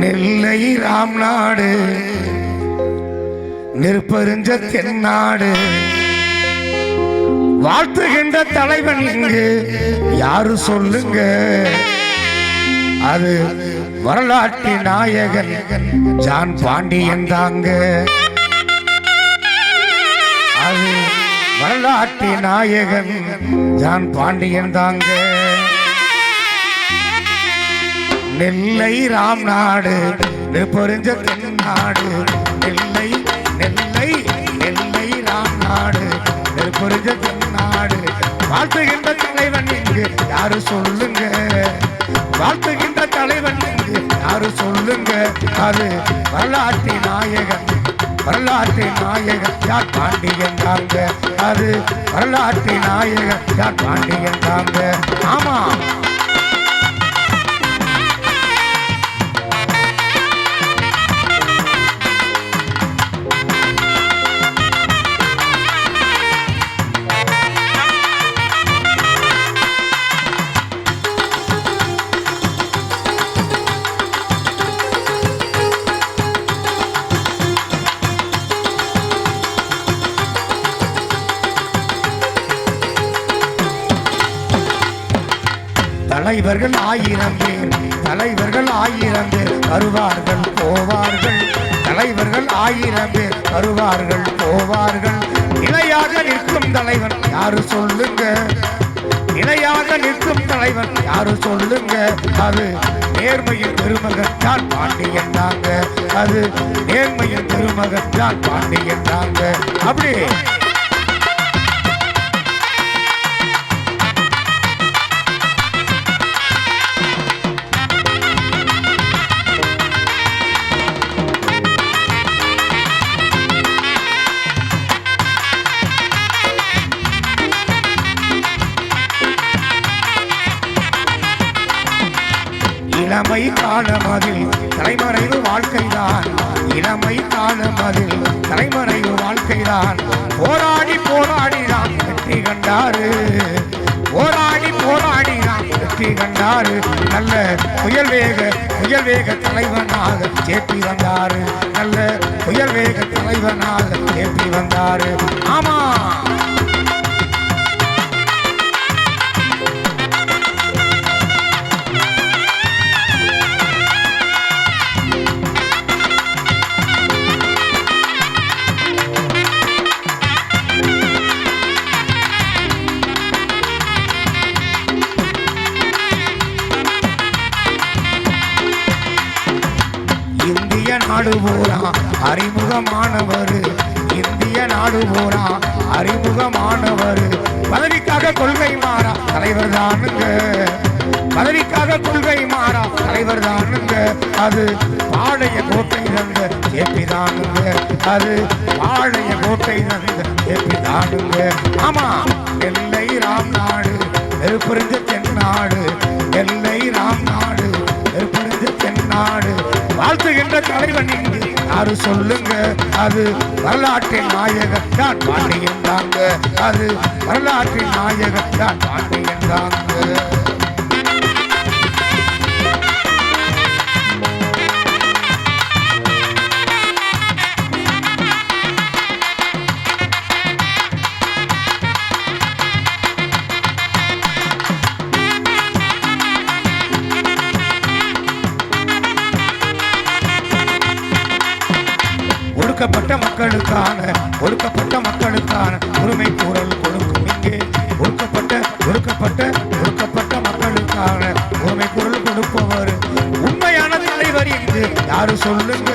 நெல்லை ராம் நாடு நெருப்பறிஞ்ச தென்னாடு வாழ்த்துகின்ற தலைவன் இங்கு யாரு சொல்லுங்க? அது வரலாற்று நாயகன் ஜான் பாண்டியன் தாங்க. அது வரலாற்று நாயகன் ஜான் பாண்டியன் தாங்க. நெல்லை ராம் நாடு பொறிஞ்ச தென்னாடு நெல்லை நெல்லை நெல்லை ராம் நாடு பொறிஞ்ச தென்னாடு வாழ்த்துகின்ற தலைவன் இங்கு யாரு சொல்லுங்க? வாழ்த்துகின்ற தலைவன் இங்கு யாரு சொல்லுங்க? அது வரலாற்று நாயகன் வரலாற்று நாயகன் யார்? பாண்டியன் தாங்க. அது வரலாற்று நாயகன் யார்? பாண்டியன் தாங்க. ஆமா தலைவர்கள் ஆயிரம் பேர் தலைவர்கள் ஆயிரம் பேர் வருவார்கள் போவார்கள். தலைவர்கள் ஆயிரம் பேர் வருவார்கள் போவார்கள். நிலையாக நிற்கும் தலைவன் யாரு சொல்லுங்க? நிலையாக நிற்கும் தலைவன் யாரு சொல்லுங்க? அது நேர்மையின் பெருமகன் தான் பாண்டியன் தாங்க அது நேர்மையின் பெருமகன் தான் பாண்டியன் தாங்க அப்படி இளமை காலமதில் தலைமறைவு வாழ்க்கைதான். இளமை காலமதில் தலைமறைவு வாழ்க்கைதான். போராடி போராடி நாம் வெற்றி கண்டாரு. போராடி போராடி நாம் வெற்றி கண்டாரு. நல்ல புயல் வேக புயல் வேக தலைவனாக சேப்பி வந்தாரு. நல்ல புயல் வேக தலைவனாக சேப்பி வந்தாரு. ஆமா நாடு போரா அறிமுகமானவர். இந்திய நாடு போரா அறிமுகமானவர். பதவிக்காக கொள்கை மாறா. தலைவர் தானுங்க. பதவிக்காக கொள்கை மாறா. தலைவர் தானுங்க. அது பாளைய கோட்டை தந்த ஏபி தானுங்க. அது பாளைய கோட்டை தந்த ஏபி தானுங்க. ஆமா எல்லை ராம் நாடு நெருப்பறிஞ்ச தென்னாடு எல்லை ராம் நாடு நெருப்பறிஞ்ச தென்னாடு வாழ்த்துகின்ற தலைவன் இங்கு. யாரு சொல்லுங்க? அது வரலாற்றின் நாயகத்தான் பாண்டியன் தாங்க. அது வரலாற்றின் நாயகத்தான் பாண்டியன் தாங்க. ஒடுக்கப்பட்ட மக்களுக்கான ஒடுக்கப்பட்ட மக்களுக்கான உரிமை குரல் கொடுக்கும் இங்கே. ஒடுக்கப்பட்ட ஒடுக்கப்பட்ட ஒடுக்கப்பட்ட மக்களுக்கான உரிமை குரல் கொடுப்பவர். உண்மையான தலைவர் என்று யாரு சொல்லுங்க?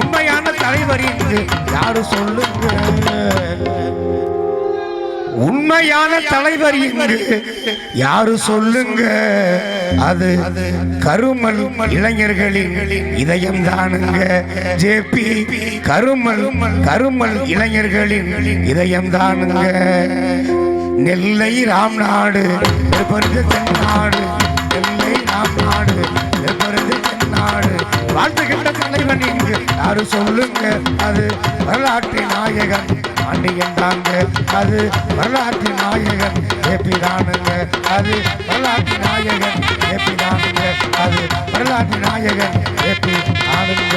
உண்மையான தலைவர் என்று யாரு சொல்லுங்க? உண்மையான தலைவர் இங்கு. யாரு சொல்லுங்க? அது கருமல் இளைஞர்களின் இதயம் தானுங்க. ஜேபி கருமல் கருமல் இளைஞர்களின் இதயம் தானுங்க. நெல்லை ராம் நாடு தென்னாடு. நெல்லை ராம் நாடு தென்னாடு. வாழ்த்துகின்ற தலைவன் இங்கு. யாரு சொல்லுங்க? அது வரலாற்று நாயகன். பாண்டியன் தாங்க அது வரலாற்று நாயகன். ஏபிதானுங்க அது வரலாற்று நாயகன். ஏபிதானுங்க அது வரலாற்று நாயகன். ஏபி ஆனுங்க